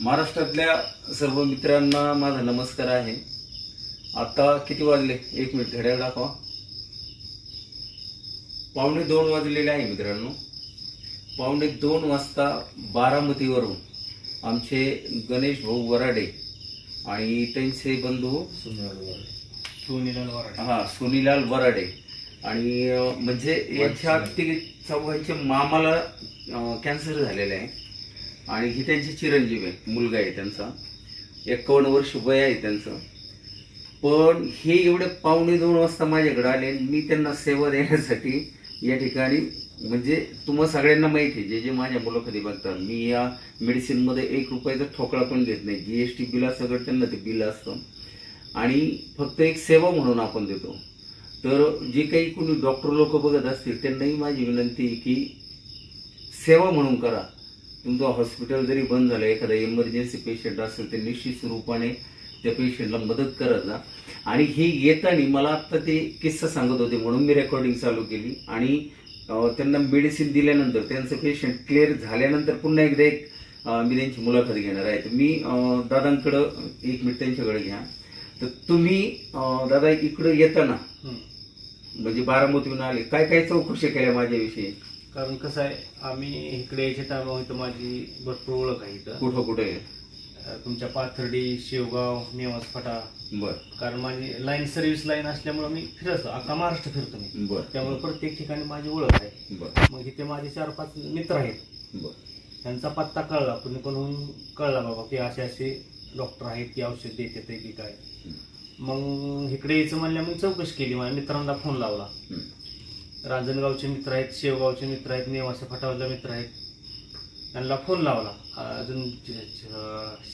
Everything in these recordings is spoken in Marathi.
महाराष्ट्रातल्या सर्व मित्रांना माझा नमस्कार आहे. आता किती वाजले? एक मिनिट घड्याळ दाखवा. पावणे दोन वाजलेले आहे मित्रांनो. पावणे दोन वाजता बारामतीवरून आमचे गणेश भाऊ वराडे आणि त्यांचे बंधू सोनीलाल वराडे. हा सोनीलाल वराडे. आणि म्हणजे यांच्या ती चौघांच्या मामाला कॅन्सर झालेला आहे. आणि ही त्यांची चिरंजीव आहे मुलगा आहे त्यांचा. एकावन्न वर्ष वय आहे त्यांचं. पण हे एवढे पावणे दोन वाजता माझ्याकडे आले मी त्यांना सेवा देण्यासाठी या ठिकाणी म्हणजे तुम्हाला सगळ्यांना माहिती आहे जे जे माझ्या मुलाखती बघतात मी या मेडिसिनमध्ये एक रुपयाचा ठोकळा पण घेत नाही. जी एस टी बिलासकट त्यांना ते बिल असतं. आणि फक्त एक सेवा म्हणून आपण देतो. तर जे काही कोणी डॉक्टर लोक बघत असतील त्यांनाही माझी विनंती आहे की सेवा म्हणून करा. तुमचं हॉस्पिटल जरी बंद झालं एखादा इमर्जन्सी पेशंट असेल तर निश्चित रूपाने त्या पेशंटला मदत करत जा. आणि हे येताना मला आत्ता ते किस्सा सांगत होते म्हणून मी रेकॉर्डिंग चालू केली. आणि त्यांना मेडिसिन दिल्यानंतर त्यांचं पेशंट क्लिअर झाल्यानंतर पुन्हा एकदा एक मी त्यांची मुलाखत घेणार आहे. तर मी दादांकडं एक मिनिट त्यांच्याकडे घ्या. तर तुम्ही दादा इकडं येताना म्हणजे बारामतीहून आले काय काय चौकशी केल्या माझ्याविषयी? कारण कसं आहे आम्ही इकडे यायच्या टायमा इथं माझी भरपूर ओळख आहे इथं. कुठं कुठे? तुमच्या पाथर्डी शेवगाव नेवास फटा बर. कारण माझी लाईन सर्व्हिस लाईन असल्यामुळे मी फिरतो अख्खा महाराष्ट्र फिरतो मी. बर. त्यामुळे प्रत्येक ठिकाणी माझी ओळख आहे. बर. मग इथे माझे चार पाच मित्र आहेत. बर. त्यांचा पत्ता कळला कुणी कोणून कळला बाबा की असे असे डॉक्टर आहेत की औषध देतात ते की काय. मग इकडे यायचं म्हणल्या मग चौकशी केली माझ्या मित्रांना फोन लावला. रांजणगावचे मित्र आहेत शेवगावचे मित्र आहेत नेवासे फटावले मित्र आहेत. त्यांना फोन लावला. अजून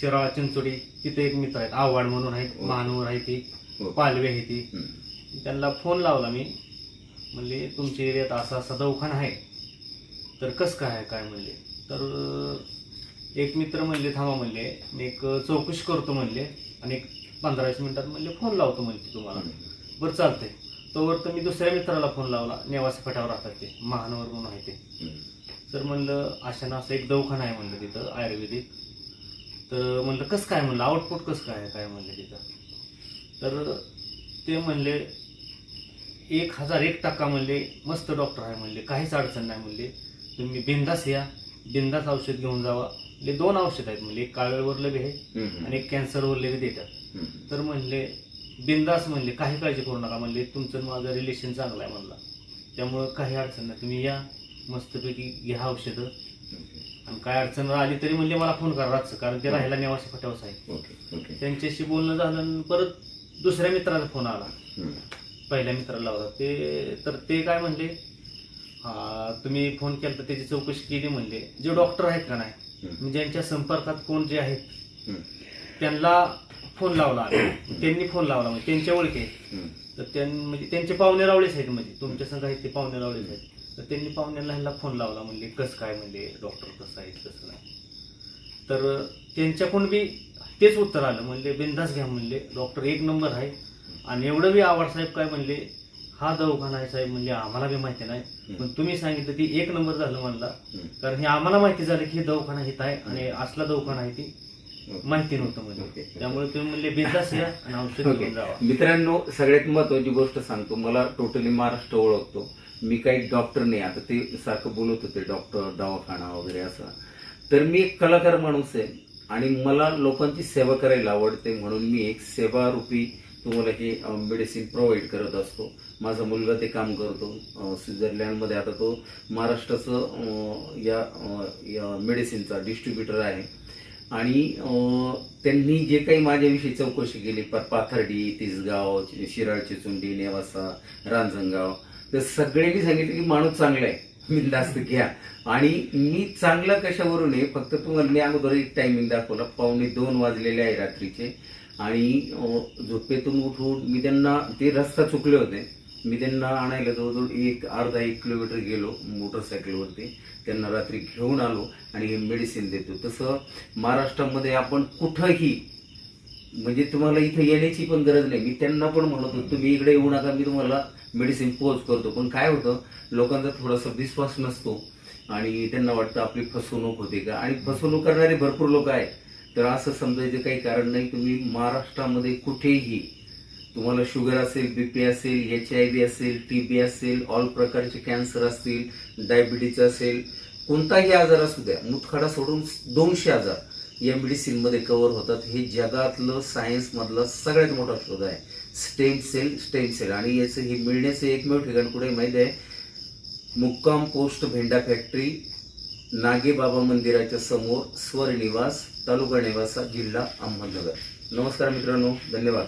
शिराळा चिंचोडी तिथे एक मित्र आहेत. आव्हाड म्हणून आहेत हो. महानवर आहे ती. हो. पालवे आहे ती. त्यांना फोन लावला मी. म्हणले तुमच्या एरियात असा असा दवाखाना आहे. तर कसं काय आहे? काय म्हणले? तर एक मित्र म्हणले थांबा म्हणले. मी एक चौकशी करतो म्हणले. आणि एक पंधरा वीस मिनिटात म्हणले फोन लावतो म्हणले तुम्हाला. बरं चालतंय. तोवर तर मी दुसऱ्या मित्राला फोन लावला नेवासी फटावर राहतात ते महानवर म्हणून आहे ते. तर म्हणलं अशा ना असं एक दवाखाना आहे म्हणलं तिथं आयुर्वेदिक. तर म्हणलं कसं काय? म्हणलं आउटपुट कसं काय काय म्हणलं तिथं. तर ते म्हणले एक हजार एक टक्का म्हणले मस्त डॉक्टर आहे म्हणले काहीच अडचण नाही म्हणले. तुम्ही बिंदास या बिंदास औषध घेऊन जावा. म्हणजे दोन औषध आहेत म्हणजे एक काळवेवरलं बी आहे. आणि एक कॅन्सरवरले बी देतात. तर म्हणले बिंदास म्हणले काही काळजी करू नका म्हणले तुमचं माझं रिलेशन चांगलं आहे म्हणला. त्यामुळं काही अडचण नाही. तुम्ही या मस्तपैकी घ्या औषधं. आणि काय अडचण आली तरी म्हणले मला फोन करा रातचं कारण ते राहायला नेवासे फटावस आहे. त्यांच्याशी बोलणं झालं आणि परत दुसऱ्या मित्राचा फोन आला. पहिल्या मित्राला होता ते तर ते काय म्हणले हा तुम्ही फोन केला तर त्याची चौकशी केली म्हणले. जे डॉक्टर आहेत का नाही हम्म. म्हणजे ज्यांच्या संपर्कात कोण जे आहेत. त्यांना फोन लावला आम्ही. त्यांनी फोन लावला म्हणजे त्यांच्या ओळखी आहेत हम्म. तर त्यां म्हणजे त्यांचे पाहुणे रावळेच आहेत म्हणजे तुमच्या संघ आहेत ते पाहुणे रावळेच आहेत तर त्यांनी पाहुण्याला ह्यांना फोन लावला म्हणजे कसं काय म्हणजे डॉक्टर कसं आहे कसं नाही तर त्यांच्याकडून बी तेच उत्तर आलं म्हणले बिंदास घ्या म्हणले डॉक्टर एक नंबर आहे आणि एवढं बी आवड साहेब काय म्हणले हा दवाखाना आहे साहेब म्हणजे आम्हाला बी माहिती नाही पण तुम्ही सांगितलं ती एक नंबर झालं म्हणला हम्म. कारण हे आम्हाला माहिती झालं की हे दवाखाना हित आहे आणि असला दवाखाना आहे ती. माहिती नव्हतं म्हणजे. त्यामुळे तुम्ही म्हणले बिंदास या आणि औषध घेऊन जावा. मित्रांनो सगळ्यात महत्वाची गोष्ट सांगतो. मला टोटली महाराष्ट्र ओळखतो. मी काही डॉक्टर नाही. आता ते सारखं बोलत होते डॉक्टर दवाखाना वगैरे असं. तर मी एक कलाकार माणूस आहे आणि मला लोकांची सेवा करायला आवडते म्हणून मी एक सेवा रूपी तुम्हाला हे मेडिसिन प्रोव्हाइड करत असतो. माझा मुलगा ते काम करतो स्वित्झर्लंडमध्ये. आता तो महाराष्ट्राचं या या मेडिसिनचा डिस्ट्रीब्युटर आहे. आणि त्यांनी जे काही माझ्याविषयी चौकशी केली पाथर्डी तिसगाव शिराळची चुंडी नेवासा रांजणगाव तर सगळ्यांनी सांगितलं की माणूस चांगला आहे बिंदास्त घ्या. आणि मी चांगला कशावरून आहे फक्त तुम्हाला मी अगोदर एक टायमिंग दाखवला पावणे दोन वाजलेले आहे रात्रीचे. आणि झोपेतून उठून मी त्यांना ते रस्ता चुकले होते. मी त्यांना आणायला जवळजवळ एक अर्धा एक किलोमीटर गेलो मोटरसायकलवरती. त्यांना रात्री घेऊन आलो आणि हे मेडिसिन देतो. तसं महाराष्ट्रामध्ये आपण कुठंही म्हणजे तुम्हाला इथं येण्याची पण गरज नाही. मी त्यांना पण म्हणत होतो तुम्ही इकडे येऊ नका मी तुम्हाला मेडिसिन पोच करतो. पण काय होतं लोकांचा थोडासा विश्वास नसतो आणि त्यांना वाटतं आपली फसवणूक होते का? आणि फसवणूक करणारे भरपूर लोक आहेत. तर असं समजायचं काही कारण नाही. तुम्ही महाराष्ट्रामध्ये कुठेही तुम्हाला शुगर असेल बीपी असेल एच आय व्ही असेल टी बी असेल ऑल प्रकारचे कॅन्सर असतील डायबिटीज असेल कोणताही आजार असू द्या मुतखडा सोडून दोनशे आजार या मेडिसिनमध्ये कव्हर होतात. हे जगातलं सायन्समधलं सगळ्यात मोठा शोध आहे. स्टेम सेल स्टेम सेल आणि याचं हे मिळण्याचं एकमेव ठिकाण कुठे माहिती आहे? मुक्काम पोस्ट भेंडा फॅक्टरी नागेबाबा मंदिराच्या समोर स्वरनिवास तालुका निवासा जिल्हा अहमदनगर. नमस्कार मित्रांनो धन्यवाद.